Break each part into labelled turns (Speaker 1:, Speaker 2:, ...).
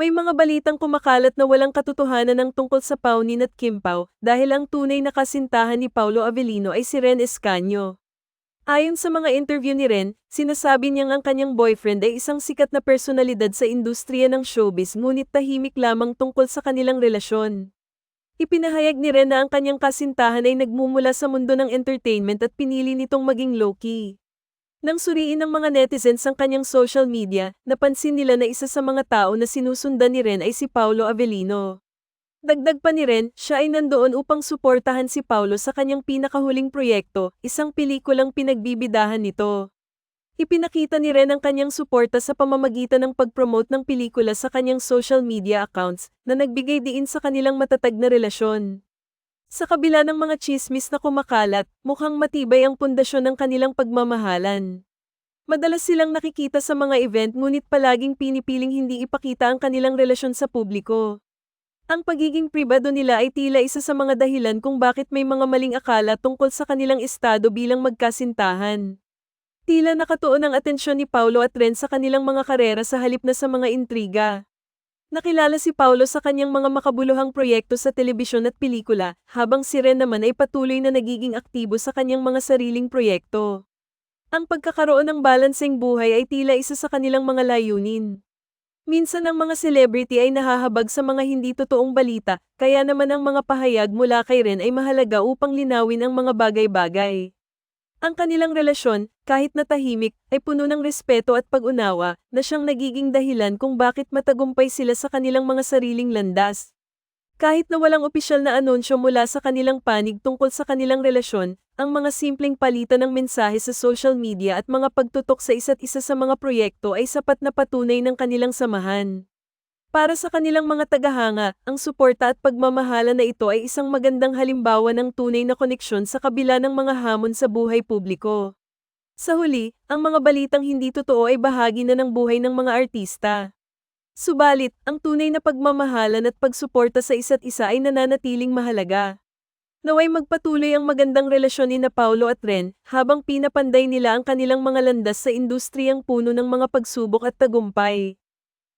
Speaker 1: May mga balitang kumakalat na walang katotohanan ng tungkol sa Paunin at Kim dahil ang tunay na kasintahan ni Paulo Avellino ay si Ren Escanio. Ayon sa mga interview ni Ren, sinasabi niyang ang kanyang boyfriend ay isang sikat na personalidad sa industriya ng showbiz ngunit tahimik lamang tungkol sa kanilang relasyon. Ipinahayag ni Ren na ang kanyang kasintahan ay nagmumula sa mundo ng entertainment at pinili nitong maging low-key. Nang suriin ng mga netizens ang kanyang social media, napansin nila na isa sa mga tao na sinusundan ni Ren ay si Paulo Avellino. Dagdag pa ni Ren, siya ay nandoon upang suportahan si Paulo sa kanyang pinakahuling proyekto, isang pelikulang pinagbibidahan nito. Ipinakita ni Ren ang kanyang suporta sa pamamagitan ng pag-promote ng pelikula sa kanyang social media accounts na nagbigay diin sa kanilang matatag na relasyon. Sa kabila ng mga chismis na kumakalat, mukhang matibay ang pundasyon ng kanilang pagmamahalan. Madalas silang nakikita sa mga event ngunit palaging pinipiling hindi ipakita ang kanilang relasyon sa publiko. Ang pagiging pribado nila ay tila isa sa mga dahilan kung bakit may mga maling akala tungkol sa kanilang estado bilang magkasintahan. Tila nakatuon ang atensyon ni Paulo at Ren sa kanilang mga karera sa halip na sa mga intriga. Nakilala si Paulo sa kanyang mga makabuluhang proyekto sa telebisyon at pelikula, habang si Ren naman ay patuloy na nagiging aktibo sa kanyang mga sariling proyekto. Ang pagkakaroon ng balanseng buhay ay tila isa sa kanilang mga layunin. Minsan ang mga celebrity ay nahahabag sa mga hindi totoong balita, kaya naman ang mga pahayag mula kay Ren ay mahalaga upang linawin ang mga bagay-bagay. Ang kanilang relasyon, kahit na tahimik, ay puno ng respeto at pag-unawa, na siyang nagiging dahilan kung bakit matagumpay sila sa kanilang mga sariling landas. Kahit na walang opisyal na anunsyo mula sa kanilang panig tungkol sa kanilang relasyon, ang mga simpleng palitan ng mensahe sa social media at mga pagtutok sa isa't isa sa mga proyekto ay sapat na patunay ng kanilang samahan. Para sa kanilang mga tagahanga, ang suporta at pagmamahala na ito ay isang magandang halimbawa ng tunay na koneksyon sa kabila ng mga hamon sa buhay publiko. Sa huli, ang mga balitang hindi totoo ay bahagi na ng buhay ng mga artista. Subalit, ang tunay na pagmamahalan at pagsuporta sa isa't isa ay nananatiling mahalaga. Naway magpatuloy ang magandang relasyon ni na Paulo at Ren habang pinapanday nila ang kanilang mga landas sa industriyang puno ng mga pagsubok at tagumpay.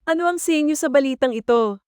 Speaker 1: Ano ang sa inyo sa balitang ito?